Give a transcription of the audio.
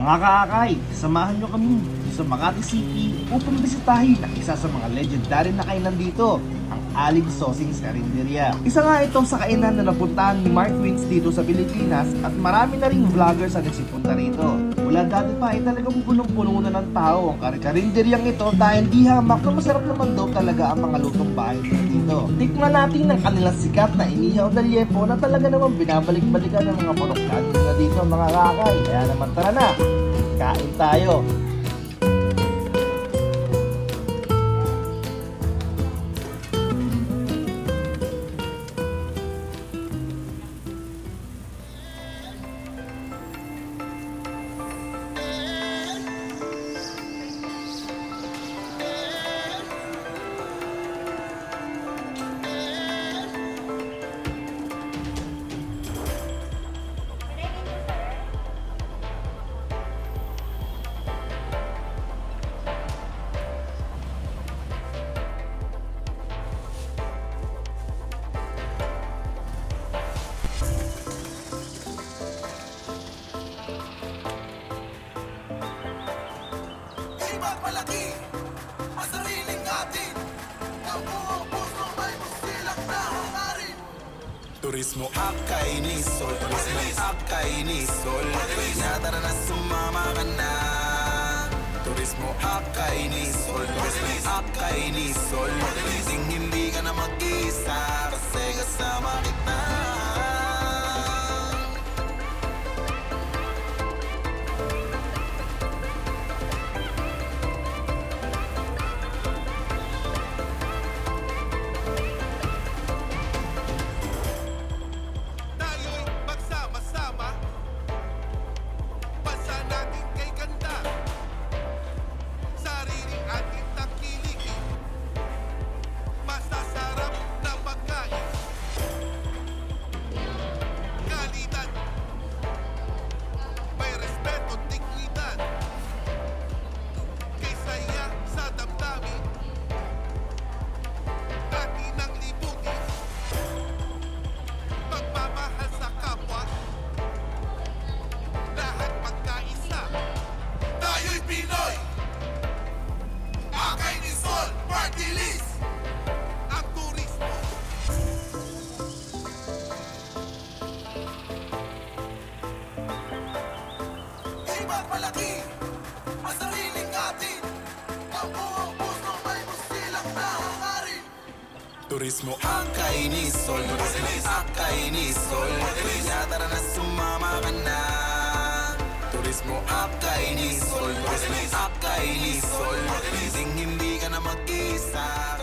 Mga kaakay, samahan nyo kami sa Makati City upang bisitahin ang isa sa mga legendary na kainan dito, Alig Sosings Carinderia. Isa nga ito sa kainan na napuntahan ni Mark Wins dito sa Pilipinas at marami na ring vloggers ang nagsipunta rito. Mula dati pa ay talagang punong-puno na ng tao ang karinderyang ito dahil di hamak na masarap naman daw talaga ang mga lutong bahay dito. Tikman natin ng kanilang sikat na inihaw na liempo na talaga naman binabalik-balikan ng mga porokkan nila dito mga kakay. Kaya naman tara na, kain tayo. Ipagmalaki ang sariling atin. Ang buong puso may musilang na hangarin. Turismo akay ni Sol Turismo akay ni Sol. Na sumama ka na. Turismo akay ni Sol Turismo akay ni Sol Ipagmalaki ang sariling atin. Ang buong puso may musilang na hangarin Turismo. Akay ni Sol. Turismo akay ni Sol. Kaya tara na sumama ka na. Turismo. Akay ni Sol. Turismo akay ni Sol. Sing hindi ka na mag-isa